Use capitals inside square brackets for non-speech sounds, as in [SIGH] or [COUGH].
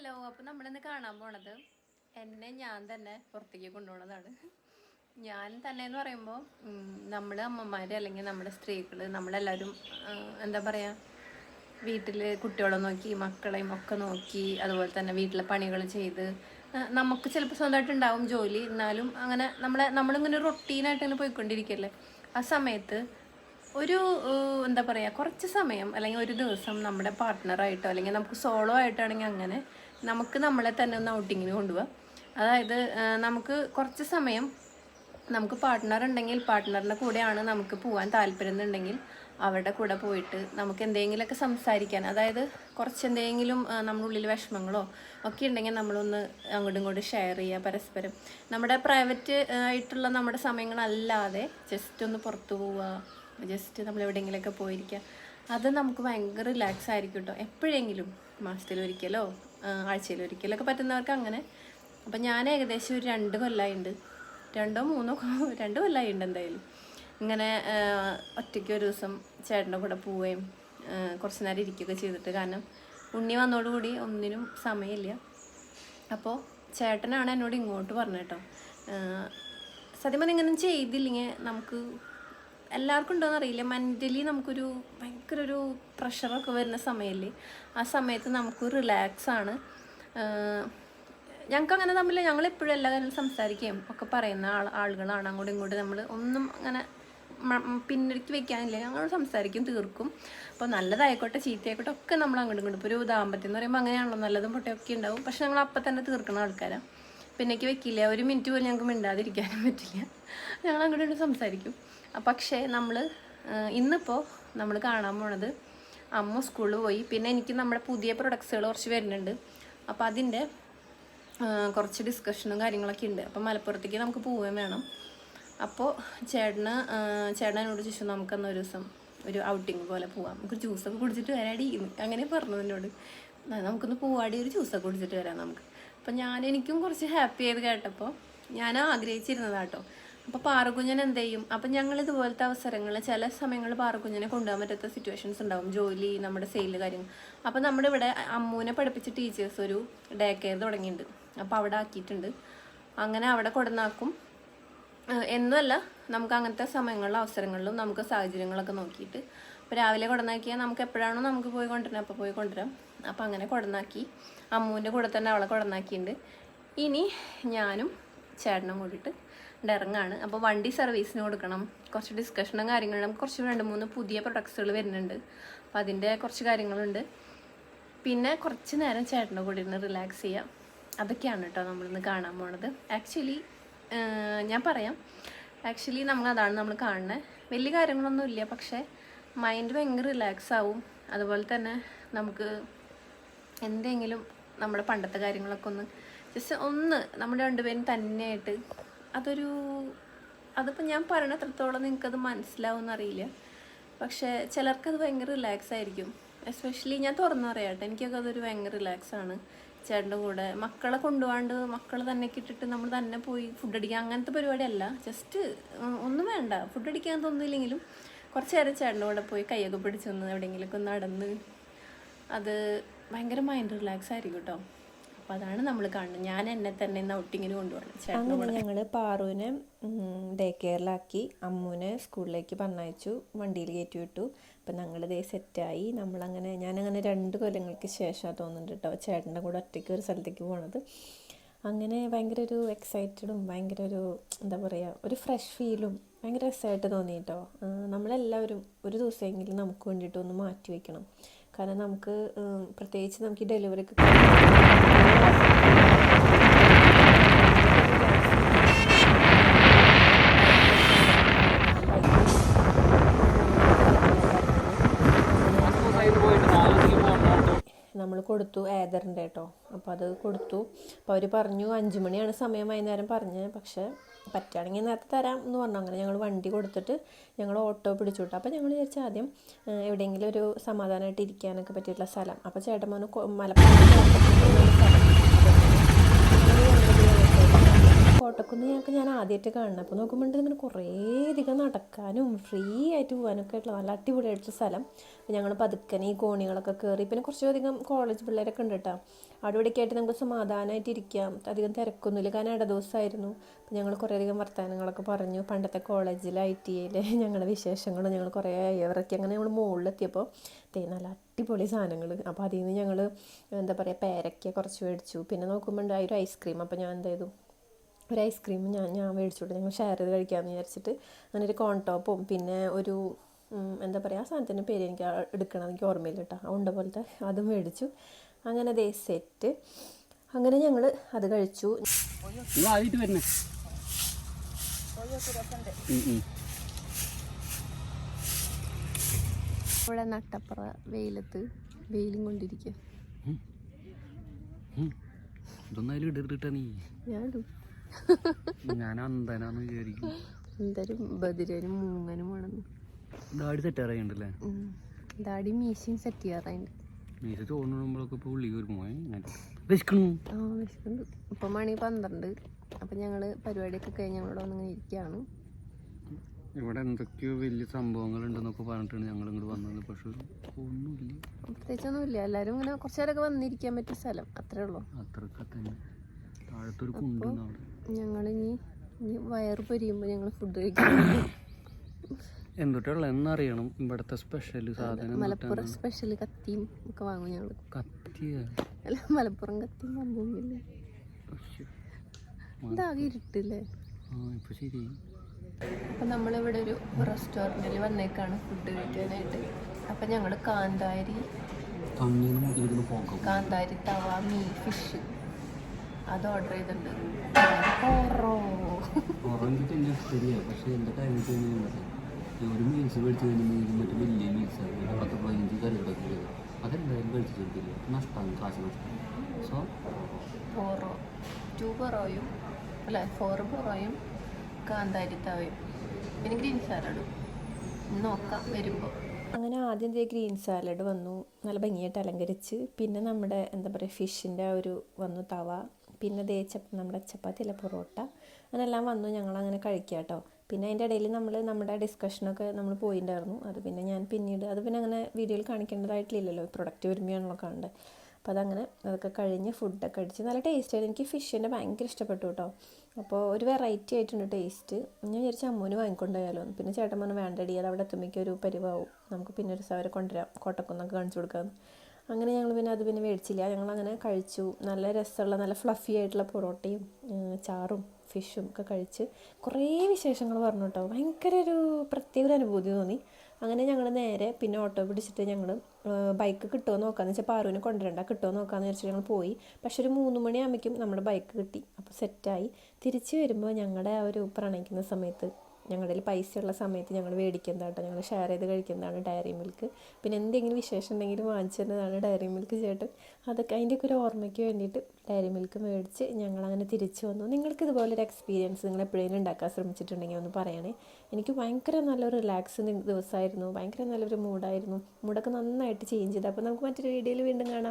Hello അപ്പോൾ നമ്മളിന്ന് കാണാൻ പോണത് എന്നെ ഞാൻ തന്നെ പുറത്തേക്ക് കൊണ്ടുപോണതാണ്. ഞാൻ തന്നെ എന്ന് പറയുമ്പോൾ നമ്മൾ അമ്മമാർ അല്ലെങ്കിൽ നമ്മുടെ സ്ത്രീകൾ നമ്മളെല്ലാവരും എന്താ പറയുക വീട്ടിൽ കുട്ടികളെ നോക്കി മക്കളെയും ഒക്കെ നോക്കി അതുപോലെ തന്നെ വീട്ടിലെ പണികൾ ചെയ്ത് നമുക്ക് ചിലപ്പോൾ സ്വന്തമായിട്ട് ഉണ്ടാവും ജോലി. എന്നാലും അങ്ങനെ നമ്മളെ നമ്മളിങ്ങനെ റൊട്ടീനായിട്ട് ഇങ്ങനെ പോയിക്കൊണ്ടിരിക്കല്ലേ. ആ സമയത്ത് ഒരു എന്താ പറയുക കുറച്ച് സമയം അല്ലെങ്കിൽ ഒരു ദിവസം നമ്മുടെ പാർട്ട്ണറായിട്ടോ അല്ലെങ്കിൽ നമുക്ക് സോളോ ആയിട്ടാണെങ്കിൽ അങ്ങനെ നമുക്ക് നമ്മളെ തന്നെ ഒന്ന് ഔട്ടിങ്ങിന് കൊണ്ടുപോകാം അതായത് നമുക്ക് കുറച്ച് സമയം നമുക്ക് പാർട്ട്ണർ ഉണ്ടെങ്കിൽ പാർട്ട്ണറിന്റെ കൂടെയാണ് നമുക്ക് പോകാൻ താല്പര്യം എന്നുണ്ടെങ്കിൽ അവരുടെ കൂടെ പോയിട്ട് നമുക്ക് എന്തെങ്കിലുമൊക്കെ സംസാരിക്കാൻ അതായത് കുറച്ച് എന്തെങ്കിലും നമ്മുടെ ഉള്ളിൽ വിഷമങ്ങളോ ഒക്കെ ഉണ്ടെങ്കിൽ നമ്മളൊന്ന് അങ്ങോട്ടും ഇങ്ങോട്ടും ഷെയർ ചെയ്യുക പരസ്പരം. നമ്മുടെ പ്രൈവറ്റ് ആയിട്ടുള്ള നമ്മുടെ സമയങ്ങളല്ലാതെ ജസ്റ്റ് ഒന്ന് പുറത്തു പോവുക ജസ്റ്റ് നമ്മൾ എവിടെയെങ്കിലുമൊക്കെ പോയിരിക്കുക. അത് നമുക്ക് ഭയങ്കര റിലാക്സ് ആയിരിക്കും കേട്ടോ എപ്പോഴെങ്കിലും മാസത്തിൽ ഒരിക്കലോ ആഴ്ചയിൽ ഒരിക്കലൊക്കെ പറ്റുന്നവർക്ക് അങ്ങനെ. അപ്പം ഞാൻ ഏകദേശം ഒരു രണ്ട് കൊല്ലമായിട്ടുണ്ട് രണ്ടോ മൂന്നോ [LAUGHS] രണ്ട് കൊല്ലമായിട്ടുണ്ട് എന്തായാലും. ഇങ്ങനെ ഒറ്റയ്ക്ക് ഒരു ദിവസം ചേട്ടന്റെ കൂടെ പോവുകയും കുറച്ച് നേരം ഇരിക്കുകയൊക്കെ ചെയ്തിട്ട്. കാരണം ഉണ്ണി വന്നതോടുകൂടി ഒന്നിനും സമയമില്ല. അപ്പോൾ ചേട്ടനാണ് എന്നോട് ഇങ്ങോട്ട് പറഞ്ഞു കേട്ടോ. സത്യം പറഞ്ഞാൽ ഇങ്ങനെ ചെയ്തില്ലെങ്കിൽ നമുക്ക് എല്ലാവർക്കും ഉണ്ടോയെന്ന് അറിയില്ല. മെന്റലി നമുക്കൊരു ഭയങ്കര ഒരു പ്രഷറൊക്കെ വരുന്ന സമയമല്ലേ ആ സമയത്ത് നമുക്ക് റിലാക്സ് ആണ്. ഞങ്ങൾക്ക് അങ്ങനെ തമ്മിൽ ഞങ്ങൾ എപ്പോഴും എല്ലാ കാര്യങ്ങളും സംസാരിക്കുകയും ഒക്കെ പറയുന്ന ആൾ ആളുകളാണ്. അങ്ങോട്ടും ഇങ്ങോട്ടും നമ്മൾ ഒന്നും അങ്ങനെ പിന്നിലേക്ക് വെക്കാനില്ല. ഞങ്ങൾ സംസാരിക്കും തീർക്കും. അപ്പോൾ നല്ലതായിക്കോട്ടെ ചീത്തയായിക്കോട്ടെ ഒക്കെ നമ്മൾ അങ്ങോട്ടും ഇങ്ങോട്ടും. ഇപ്പോൾ ഒരു ദാമ്പത്യം എന്ന് പറയുമ്പോൾ അങ്ങനെയാണല്ലോ. നല്ലതും പൊട്ടയൊക്കെ ഉണ്ടാവും. പക്ഷെ ഞങ്ങൾ അപ്പം തന്നെ തീർക്കുന്ന ആൾക്കാരാണ് പിന്നേക്ക് വെക്കില്ല. ഒരു മിനിറ്റ് പോലും ഞങ്ങൾക്ക് മിണ്ടാതിരിക്കാനും പറ്റില്ല. ഞങ്ങൾ അങ്ങോട്ട് സംസാരിക്കും. പക്ഷേ നമ്മൾ ഇന്നിപ്പോൾ നമ്മൾ കാണാൻ പോണത് അമ്മ സ്കൂളിൽ പോയി. പിന്നെ എനിക്ക് നമ്മുടെ പുതിയ പ്രൊഡക്ട്സുകൾ കുറച്ച് വരുന്നുണ്ട്. അപ്പോൾ അതിന്റെ കുറച്ച് ഡിസ്കഷനും കാര്യങ്ങളൊക്കെ ഉണ്ട്. അപ്പോൾ മലപ്പുറത്തേക്ക് നമുക്ക് പോവുകയും വേണം. അപ്പോൾ ചേട്ടന് ചേട്ടനോട് ചോദിച്ചു നമുക്കന്ന് ഒരു ദിവസം ഒരു ഔട്ടിങ് പോലെ പോവാം. നമുക്ക് ജ്യൂസൊക്കെ കുടിച്ചിട്ട് വരാടി. അങ്ങനെ പറഞ്ഞു എന്നോട്. നമുക്കൊന്ന് പോവാടി. ഒരു ജ്യൂസൊക്കെ കുടിച്ചിട്ട് വരാം നമുക്ക്. അപ്പം ഞാൻ എനിക്കും കുറച്ച് ഹാപ്പി ആയത് കേട്ടപ്പോൾ ഞാൻ ആഗ്രഹിച്ചിരുന്നത് കേട്ടോ അപ്പോൾ പാറക്കുഞ്ഞൻ എന്ത് ചെയ്യും? അപ്പം ഞങ്ങൾ ഇതുപോലത്തെ അവസരങ്ങൾ ചില സമയങ്ങളിൽ പാറക്കുഞ്ഞിനെ കൊണ്ടുപോകാൻ പറ്റാത്ത സിറ്റുവേഷൻസ് ഉണ്ടാവും. ജോലി നമ്മുടെ സെയിൽ കാര്യങ്ങൾ. അപ്പം നമ്മുടെ ഇവിടെ അമ്മൂനെ പഠിപ്പിച്ച ടീച്ചേഴ്സ് ഒരു ഡേ കെയർ തുടങ്ങിയിട്ടുണ്ട്. അപ്പോൾ അവിടെ ആക്കിയിട്ടുണ്ട്. അങ്ങനെ അവിടെ കൊടുന്നാക്കും. എന്നല്ല നമുക്ക് അങ്ങനത്തെ സമയങ്ങളിലും അവസരങ്ങളിലും നമുക്ക് സാഹചര്യങ്ങളൊക്കെ നോക്കിയിട്ട്. അപ്പോൾ രാവിലെ കൊടുന്നാക്കിയാൽ നമുക്ക് എപ്പോഴാണോ നമുക്ക് പോയി കൊണ്ടുവരാം അപ്പോൾ പോയി കൊണ്ടുവരാം. അപ്പോൾ അങ്ങനെ കുടന്നാക്കി. അമ്മുവിന്റെ കൂടെ തന്നെ അവളെ കുടന്നാക്കിയിട്ടുണ്ട് ഇനി ഞാനും ചേട്ടനും കൂടിയിട്ട് ഇറങ്ങാണ്. അപ്പോൾ വണ്ടി സർവീസിന് കൊടുക്കണം. കുറച്ച് ഡിസ്കഷനും കാര്യങ്ങളും നമുക്ക് കുറച്ച് രണ്ട് മൂന്ന് പുതിയ പ്രൊഡക്ട്സുകൾ വരുന്നുണ്ട്. അപ്പോൾ അതിന്റെ കുറച്ച് കാര്യങ്ങളുണ്ട്. പിന്നെ കുറച്ച് നേരം ചേട്ടന്റെ കൂടെ ഇരുന്ന് റിലാക്സ് ചെയ്യാം. അതൊക്കെയാണ് കേട്ടോ നമ്മളിന്ന് കാണാൻ പോണത്. ആക്ച്വലി ഞാൻ പറയാം. ആക്ച്വലി നമ്മൾ അതാണ് നമ്മൾ കാണുന്നത് വലിയ കാര്യങ്ങളൊന്നും ഇല്ല പക്ഷേ മൈൻഡ് ഭയങ്കര റിലാക്സ് ആവും. അതുപോലെ തന്നെ നമുക്ക് എന്തെങ്കിലും നമ്മുടെ പണ്ടത്തെ കാര്യങ്ങളൊക്കെ ഒന്ന് ജസ്റ്റ് ഒന്ന് നമ്മുടെ രണ്ടുപേരും തന്നെയായിട്ട് അതൊരു അതിപ്പോൾ ഞാൻ പറയണ എത്രത്തോളം നിങ്ങൾക്കത് മനസ്സിലാവും എന്നറിയില്ല പക്ഷേ ചിലർക്കത് ഭയങ്കര റിലാക്സ് ആയിരിക്കും. എസ്പെഷ്യലി ഞാൻ തുറന്നു പറയാട്ടെ എനിക്കൊക്കെ അതൊരു ഭയങ്കര റിലാക്സ് ആണ്. ചേട്ടന്റെ കൂടെ മക്കളെ കൊണ്ടുപോകാണ്ട് മക്കളെ തന്നെ കിട്ടിട്ട് നമ്മൾ തന്നെ പോയി ഫുഡ് അടിക്കുക അങ്ങനത്തെ പരിപാടിയല്ല. ജസ്റ്റ് ഒന്നും വേണ്ട. ഫുഡ് അടിക്കാൻ തോന്നില്ലെങ്കിലും കുറച്ച് നേരം ചേട്ടന്റെ കൂടെ പോയി കൈയൊക്കെ പിടിച്ചൊന്ന് എവിടെയെങ്കിലുമൊക്കെ നടന്ന് അത് ഭയങ്കര മൈൻഡ് റിലാക്സ് ആയിരിക്കും കേട്ടോ അപ്പോൾ അതാണ് നമ്മൾ കാണുന്നത്. ഞാൻ എന്നെ തന്നെ ഇന്ന് ഔട്ടിങ്ങിന് കൊണ്ടുപോകണം. അങ്ങനെ ഞങ്ങൾ പാറുവിനെ ഡേ കെയറിലാക്കി അമ്മുവിനെ സ്കൂളിലേക്ക് പറഞ്ഞയച്ചു. വണ്ടിയിൽ കയറ്റി വിട്ടു അപ്പം ഞങ്ങൾ ഇതേ സെറ്റായി നമ്മളങ്ങനെ ഞാനങ്ങനെ രണ്ട് കൊല്ലങ്ങൾക്ക് ശേഷമാണ് തോന്നുന്നുണ്ട് കേട്ടോ ചേട്ടന്റെ കൂടെ ഒറ്റയ്ക്ക് ഒരു സ്ഥലത്തേക്ക് പോണത്. അങ്ങനെ ഭയങ്കര ഒരു എക്സൈറ്റഡും ഭയങ്കര ഒരു എന്താ പറയുക ഒരു ഫ്രഷ് ഫീലും ഭയങ്കര രസമായിട്ട് തോന്നി കേട്ടോ നമ്മളെല്ലാവരും ഒരു ദിവസമെങ്കിലും നമുക്ക് വേണ്ടിയിട്ട് ഒന്ന് മാറ്റി വയ്ക്കണം കാരണം നമുക്ക് പ്രത്യേകിച്ച് നമുക്ക് ഈ ഡെലിവറി ഒക്കെ നമ്മൾ കൊടുത്തു ഏതറിന്റെ കേട്ടോ. അപ്പോൾ അത് കൊടുത്തു. അപ്പോൾ അവർ പറഞ്ഞു അഞ്ച് മണിയാണ് സമയം വൈകുന്നേരം പറഞ്ഞത് പക്ഷേ പറ്റുകയാണെങ്കിൽ നേരത്തെ തരാം എന്ന് പറഞ്ഞു. അങ്ങനെ ഞങ്ങൾ വണ്ടി കൊടുത്തിട്ട് ഞങ്ങൾ ഓട്ടോ പിടിച്ചു വിട്ടു. അപ്പോൾ ഞങ്ങൾ വിചാരിച്ച ആദ്യം എവിടെയെങ്കിലും ഒരു സമാധാനമായിട്ട് ഇരിക്കാനൊക്കെ പറ്റിയിട്ടുള്ള സ്ഥലം. അപ്പോൾ പറഞ്ഞു മലപ്പുറം കോട്ടക്കുന്ന് ഞങ്ങൾക്ക് ഞാൻ ആദ്യമായിട്ട് കാണണം അപ്പോൾ നോക്കുമ്പോൾ ഇങ്ങനെ കുറേ അധികം നടക്കാനും ഫ്രീ ആയിട്ട് പോകാനൊക്കെ ആയിട്ടുള്ള നല്ല അടിപൊളിയായിട്ടുള്ള സ്ഥലം. ഞങ്ങൾ പതുക്കനെ ഈ കോണികളൊക്കെ കയറി പിന്നെ കുറച്ചധികം കോളേജ് പിള്ളേരൊക്കെ ഉണ്ട് കേട്ടോ അവിടെ ഇവിടെയൊക്കെ ആയിട്ട് നമുക്ക് സമാധാനമായിട്ട് ഇരിക്കാം. അധികം തിരക്കൊന്നുമില്ല. കാരണം ഇട ദിവസമായിരുന്നു അപ്പോൾ ഞങ്ങൾ കുറേയധികം വർത്തമാനങ്ങളൊക്കെ പറഞ്ഞു. പണ്ടത്തെ കോളേജിൽ ഐ ടി ഐയിൽ ഞങ്ങളുടെ വിശേഷങ്ങളും ഞങ്ങൾ കുറേ ഇറക്കി അങ്ങനെ ഞങ്ങൾ മുകളിലെത്തിയപ്പോൾ തേ നല്ല അടിപൊളി സാധനങ്ങൾ അപ്പോൾ അതിൽ നിന്ന് ഞങ്ങൾ എന്താ പറയുക പേരയ്ക്ക കുറച്ച് മേടിച്ചു. പിന്നെ നോക്കുമ്പോൾ ഒരു ഐസ്ക്രീം അപ്പോൾ ഞാൻ എന്ത് ചെയ്തു? ഒരു ഐസ്ക്രീം ഞാൻ ഞാൻ മേടിച്ചോട്ടെ ഞങ്ങൾ ഷെയർ ചെയ്ത് കഴിക്കാമെന്ന് വിചാരിച്ചിട്ട് അങ്ങനെ ഒരു കോൺടോപ്പും പിന്നെ ഒരു എന്താ പറയുക ആ സാധനത്തിന്റെ പേര് എനിക്ക് എടുക്കണം എനിക്ക് ഓർമ്മയില്ല കേട്ടോ. ആ ഉണ്ട പോലത്തെ അതും മേടിച്ചു. അങ്ങനെ ദേ സെറ്റ് അങ്ങനെ ഞങ്ങൾ അത് കഴിച്ചു. ഇവിടെ നട്ടപ്പുറ വെയിലത്ത് വെയിലും കൊണ്ടിരിക്കുക നീ. ഞാൻ ഇടും. ഞാൻ അന്തനാന്ന് വിചാരിക്കും എന്തായാലും ബദിരനും മൂങ്ങനും വേണമെന്ന് ദാടി സെറ്റാറായിണ്ടല്ലേ ദാടി മീശയും സെറ്റ് ചെയ്യാറായിണ്ട് മീശ ചോറിനുമ്പോഴൊക്കെ ഇപ്പോൾ ഉള്ളി വരുമ്പോ വിശക്കണു ആ വിശക്കുന്നുണ്ട് ഇപ്പം മണി പന്ത്രണ്ട്. അപ്പം ഞങ്ങൾ പരിപാടിയൊക്കെ കഴിഞ്ഞ് ഞങ്ങളിവിടെ വന്നിങ്ങനെ ഇരിക്കുകയാണ്. ഇവിടെ എന്തൊക്കെയോ വലിയ സംഭവങ്ങൾ ഉണ്ടെന്നൊക്കെ പറഞ്ഞിട്ടാണ് ഞങ്ങൾ ഇങ്ങോട്ട് വന്നത്. പക്ഷെ ഒന്നുമില്ല. പ്രത്യേകിച്ചൊന്നുമില്ല. എല്ലാവരും ഇങ്ങനെ കുറച്ച് നേരമൊക്കെ വന്നിരിക്കാൻ പറ്റിയ സ്ഥലം. അത്രേ ഉള്ളൂ. അത്രയൊക്കെ തന്നെ താഴത്തൊരു കുണ്ടുണ്ട് അവിടെ. ഞങ്ങളിനി ഇനി വയറ് പൊരിയുമ്പോൾ ഞങ്ങൾ ഫുഡ് കഴിക്കും. എന്തൊട്ടുള്ള എന്നറിയണം ഇവിടുത്തെ സ്പെഷ്യൽ സാധനം മലപ്പുറം സ്പെഷ്യൽ കത്തിയും ഒക്കെ വാങ്ങും ഞങ്ങൾ കത്തിയ? അല്ല മലപ്പുറം കത്തിയും സംഭവമില്ല ഇതാകെ ഇരുട്ടില്ലേ? ശരി. അപ്പം നമ്മളിവിടെ ഒരു റെസ്റ്റോറന്റിൽ വന്നേക്കാണ് ഫുഡ് കഴിക്കാനായിട്ട്. അപ്പം ഞങ്ങൾ കാന്താരി കാന്താരി തവ മീ ഫിഷ് അത് ഓർഡർ ചെയ്തിട്ടുണ്ട്. പക്ഷേ എന്റെ കാര്യം വെച്ച് ഒരു മീൽസ് മേടിച്ച് കഴിഞ്ഞിട്ടുണ്ടെങ്കിൽ മറ്റേ വലിയ മീൽസാണ് ഒരു പത്ത് പതിനഞ്ച് കറികളൊക്കെ ഉള്ളത് അതെന്തായാലും കഴിച്ചു കൊടുക്കില്ല നഷ്ടമാണ് കാശ് നഷ്ടം. സോ പൊറോ ടു പൊറോയും അല്ല ഫോർ പൊറോയും കാന്താരി തവയും പിന്നെ ഗ്രീൻ സാലഡും നോക്കാം വരുമ്പോൾ അങ്ങനെ ആദ്യം ദേ ഗ്രീൻ സാലഡ് വന്നു. നല്ല ഭംഗിയായിട്ട് അലങ്കരിച്ച്. പിന്നെ നമ്മുടെ എന്താ പറയുക ഫിഷിന്റെ ആ ഒരു വന്നു തവ. പിന്നെ ദേച്ച നമ്മുടെ ചപ്പാത്തി അല്ല പൊറോട്ട? അങ്ങനെല്ലാം വന്നു. ഞങ്ങൾ അങ്ങനെ കഴിക്കുക കേട്ടോ പിന്നെ അതിന്റെ ഇടയിൽ നമ്മൾ നമ്മുടെ ഡിസ്കഷനൊക്കെ നമ്മൾ പോയിട്ടുണ്ടായിരുന്നു അത് പിന്നെ ഞാൻ പിന്നീട് അത് പിന്നെ അങ്ങനെ വീഡിയോയിൽ കാണിക്കേണ്ടതായിട്ടില്ലല്ലോ. പ്രൊഡക്റ്റ് വരുമ്പോഴാണല്ലോ കാണേണ്ടത് അപ്പോൾ അതങ്ങനെ അതൊക്കെ കഴിഞ്ഞ് ഫുഡൊക്കെ അടിച്ച് നല്ല ടേസ്റ്റ് ആയിരുന്നു. എനിക്ക് ഫിഷിന്റെ ഭയങ്കര ഇഷ്ടപ്പെട്ടു കേട്ടോ അപ്പോൾ ഒരു വെറൈറ്റി ആയിട്ടുണ്ട് ടേസ്റ്റ് ഞാൻ വിചാരിച്ച അമ്മൂന് വാങ്ങിക്കൊണ്ടുപോയാലോ പിന്നെ ചേട്ടൻ വേണ്ടടി അത് അവിടെ എത്തുമ്പോഴേക്കും ഒരു പരിവാവും. നമുക്ക് പിന്നെ ഒരു സവരെ കൊണ്ടുവരാം. കോട്ടക്കുന്നൊക്കെ കാണിച്ചു കൊടുക്കാമെന്ന് അങ്ങനെ ഞങ്ങൾ പിന്നെ അത് പിന്നെ മേടിച്ചില്ല. ഞങ്ങൾ അങ്ങനെ കഴിച്ചു. നല്ല രസമുള്ള നല്ല ഫ്ലഫി ആയിട്ടുള്ള പൊറോട്ടയും ചാറും ഫിഷും ഒക്കെ കഴിച്ച് കുറേ വിശേഷങ്ങൾ പറഞ്ഞു കേട്ടോ ഭയങ്കര ഒരു പ്രത്യേക ഒരു അനുഭൂതി തോന്നി. അങ്ങനെ ഞങ്ങൾ നേരെ പിന്നെ ഓട്ടോ പിടിച്ചിട്ട് ഞങ്ങൾ ബൈക്ക് കിട്ടുമോ നോക്കാമെന്ന് വെച്ചാൽ പാറുവിനെ കൊണ്ടുവരണ്ട കിട്ടുമോ നോക്കാമെന്ന് വെച്ചിട്ട് ഞങ്ങൾ പോയി. പക്ഷെ ഒരു മൂന്ന് മണിയാകുമ്പോഴേക്കും നമ്മുടെ ബൈക്ക് കിട്ടി. അപ്പോൾ സെറ്റായി തിരിച്ച് വരുമ്പോൾ ഞങ്ങളുടെ ആ ഒരു പ്രണയിക്കുന്ന സമയത്ത് ഞങ്ങളുടെ കയ്യിൽ പൈസ ഉള്ള സമയത്ത് ഞങ്ങൾ മേടിക്കുന്നതാണ് കേട്ടോ ഞങ്ങൾ ഷെയർ ചെയ്ത് കഴിക്കുന്നതാണ് ഡയറി മിൽക്ക് പിന്നെ എന്തെങ്കിലും വിശേഷം ഉണ്ടെങ്കിലും വാങ്ങിച്ചു തരുന്നതാണ് ഡയറി മിൽക്ക് ചേട്ടൻ. അതൊക്കെ അതിന്റെയൊക്കെ ഒരു ഓർമ്മയ്ക്ക് വേണ്ടിയിട്ട് ഡയറി മിൽക്ക് മേടിച്ച് ഞങ്ങൾ അങ്ങനെ തിരിച്ചു വന്നു. നിങ്ങൾക്ക് ഇതുപോലൊരു എക്സ്പീരിയൻസ് നിങ്ങൾ എപ്പോഴെങ്കിലും ഉണ്ടാക്കാൻ ശ്രമിച്ചിട്ടുണ്ടെങ്കിൽ ഒന്ന് പറയണേ. എനിക്ക് ഭയങ്കര നല്ലൊരു റിലാക്സ് ദിവസമായിരുന്നു. ഭയങ്കര നല്ലൊരു മൂഡായിരുന്നു മൂഡൊക്കെ നന്നായിട്ട് ചേഞ്ച് ചെയ്ത്. അപ്പോൾ നമുക്ക് മറ്റൊരു വീഡിയോയിൽ വീണ്ടും കാണാം.